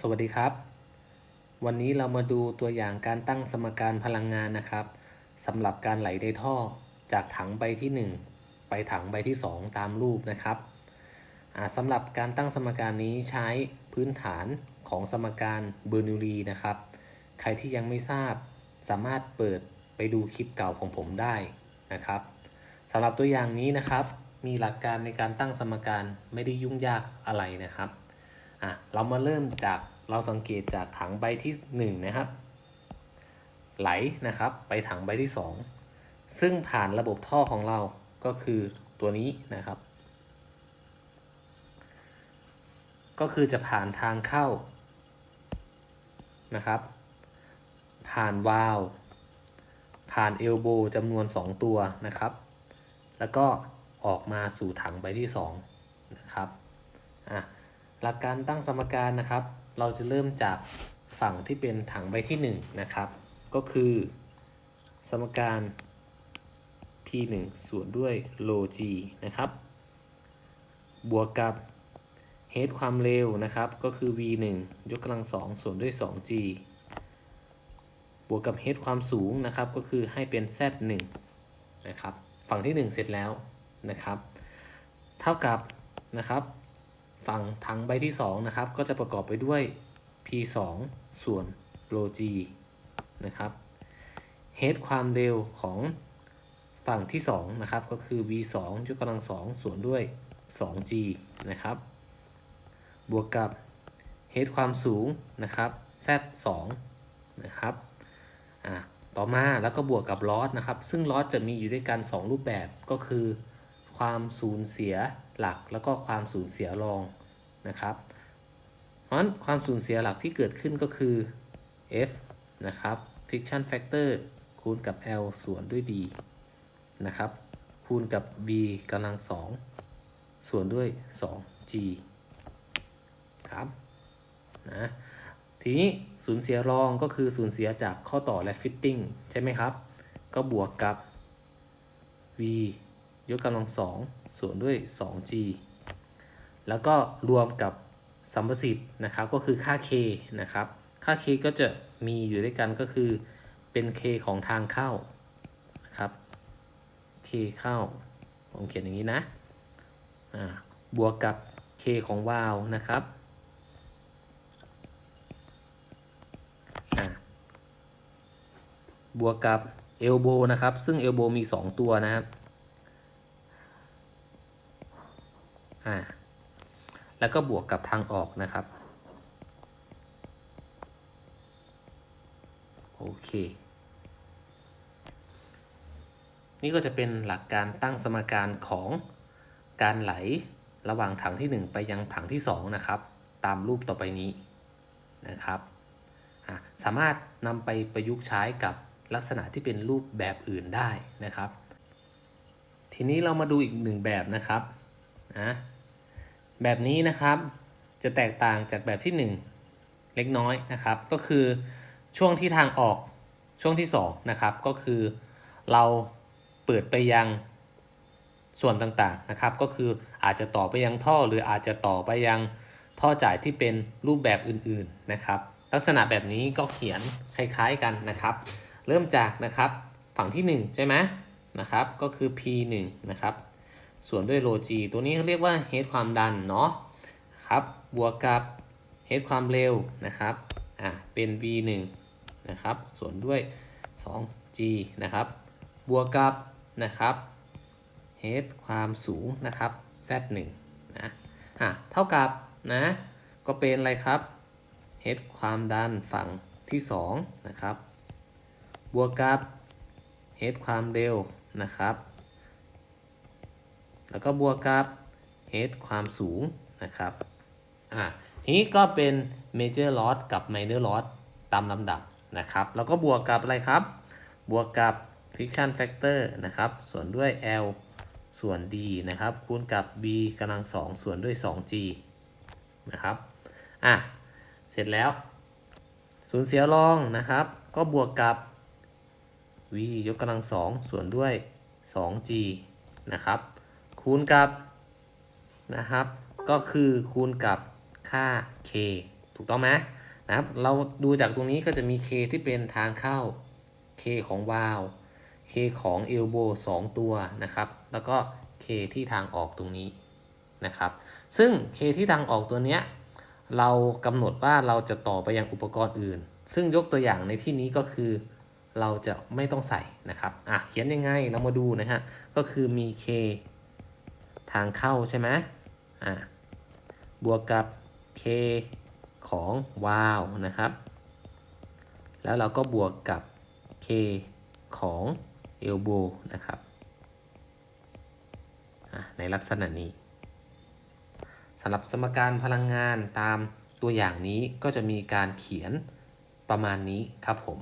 สวัสดีครับ วันนี้เรามาดูตัวอย่างการตั้งสมการพลังงานนะครับสำหรับการไหลในท่อจากถังใบที่ 1 ไปถังใบที่ 2 ตามรูปนะครับสำหรับการตั้งสมการนี้ใช้พื้นฐานของสมการเบอร์นูลีนะครับ ใครที่ยังไม่ทราบสามารถเปิดไปดูคลิปเก่าของผมได้นะครับสำหรับตัวอย่างนี้นะครับ มีหลักการในการตั้งสมการไม่ได้ยุ่งยากอะไรนะครับอะเรามาเริ่มจาก เราสังเกตจากถังใบที่ 1 นะครับ ไหลนะครับ ไปถังใบที่ 2 ซึ่งผ่านระบบท่อของเราก็คือตัวนี้นะครับ ก็คือจะผ่านทางเข้านะครับ ผ่านวาล์วผ่านเอลโบจำนวน 2 ตัวนะครับ แล้วก็ออกมาสู่ถังใบที่2นะครับอะหลักการตั้งสมการนะครับ เราจะเริ่มจากฝั่งที่เป็นถังใบที่ 1 นะครับ ก็คือ สมการ p 1ส่วนด้วย ρ g นะครับ บวกกับ h ความเร็วนะครับ ก็คือ v 1ยกกำลัง 2 ส่วนด้วย 2g บวกกับ h ความสูงนะครับ ก็คือให้เป็น z 1นะครับ ฝั่งที่ 1 เสร็จแล้วนะครับ เท่ากับนะครับ ฝั่งถังใบที่ 2 นะครับ ก็จะประกอบไปด้วย p 2ส่วน ρ g นะครับ h ความเร็วของฝั่งที่ 2 นะครับ ก็คือ v 2ยกกำลัง 2 ส่วนด้วย 2g นะครับ บวกกับ h ความสูงนะครับ z 2นะครับอ่าต่อมาแล้วก็บวกกับลอสนะครับ ซึ่งลอสจะมีอยู่ด้วยกัน 2 รูปแบบก็คือ ความสูญเสียหลักแล้วก็ความสูญเสียรอง นะครับเพราะฉะนั้นความสูญเสียหลักที่เกิดขึ้นก็คือ F นะครับ friction factor คูณกับ L ส่วนด้วย D นะครับ คูณกับ V กำลัง 2 ส่วนด้วย 2G ครับนะทีนี้สูญเสียรองก็คือสูญเสียจากข้อต่อและฟิตติ้งใช่ไหมครับ ก็บวกกับ v ยกกำลังสองส่วนด้วย 2g แล้วก็รวมกับสัมประสิทธิ์นะครับก็คือค่า k นะครับค่า k ก็จะมีอยู่ด้วยกันก็คือเป็น k ของทางเข้านะครับ k เข้า ผมเขียนอย่างนี้นะอ่าบวกกับ k ของวาล์วนะครับบวกกับเอลโบนะครับ ซึ่งเอลโบมี 2 ตัวนะครับ อ่า แล้วก็บวกกับทางออกนะครับ โอเค นี่ก็จะเป็นหลักการตั้งสมการของการไหลระหว่างถังที่ 1 ไปยังถังที่ 2 นะครับ ตามรูปต่อไปนี้นะครับ สามารถนำไปประยุกต์ใช้กับลักษณะที่เป็นรูปแบบอื่นได้นะครับ ทีนี้เรามาดูอีกหนึ่งแบบนะครับนะ แบบนี้นะครับจะแตกต่างจากแบบที่ 1 เล็กน้อยนะครับ ก็คือช่วงที่ทางออกช่วงที่2นะครับก็คือเราเปิดไปยังส่วนต่างๆนะครับ ก็คืออาจจะต่อไปยังท่อหรืออาจจะต่อไปยังท่อจ่ายที่เป็นรูปแบบอื่นๆนะครับ ลักษณะแบบนี้ก็เขียนคล้ายๆกันนะครับ เริ่มจากนะครับฝั่งที่ 1 ใช่ไหมนะครับ ก็คือ p 1นะครับ ส่วนด้วยโล g ตัวนี้เขาเรียกว่า h ความดันเนาะครับบวกกับ h ความเร็วนะครับอะเป็น v 1นะครับส่วนด้วย 2g นะครับบวกกับนะครับ h ความสูงนะครับ z 1นะอะเท่ากับนะก็เป็นอะไรครับ h ความดันฝั่งที่2นะครับบวกกับ h ความเร็วนะครับ แล้วก็บวกกับ h ความสูงนะครับอะทีนี้ก็เป็น major loss กับ minor loss ตามลำดับนะครับ แล้วก็บวกกับอะไรครับ บวกกับ friction factor นะครับ ส่วนด้วย L ส่วน D นะครับ คูณกับ B กำลัง2ส่วนด้วย 2G นะครับ อะ เสร็จแล้ว สูญเสียรองนะครับ ก็บวกกับ v ยกกำลัง2ส่วนด้วย 2g นะครับ คูณกับนะครับ ก็คือคูณกับค่า k ถูกต้องไหมนะครับ เราดูจากตรงนี้ก็จะมี K ที่เป็นทางเข้า K ของวาล์ว K ของ elbow 2ตัวนะครับ แล้วก็ K ที่ทางออกตรงนี้นะครับ ซึ่ง K ที่ทางออกตัวเนี้ยเรากำหนดว่าเราจะต่อไปยังอุปกรณ์อื่น ซึ่งยกตัวอย่างในที่นี้ก็คือเราจะไม่ต้องใส่นะครับ อะ เขียนยังไง เรามาดูนะฮะ ก็คือมี K ทางเข้าใช่ไหมอะบวกกับ K ของวาวนะครับ แล้วเราก็บวกกับ K ของ elbow นะครับในลักษณะนี้สำหรับสมการพลังงานตามตัวอย่างนี้ก็จะมีการเขียนประมาณนี้ครับผม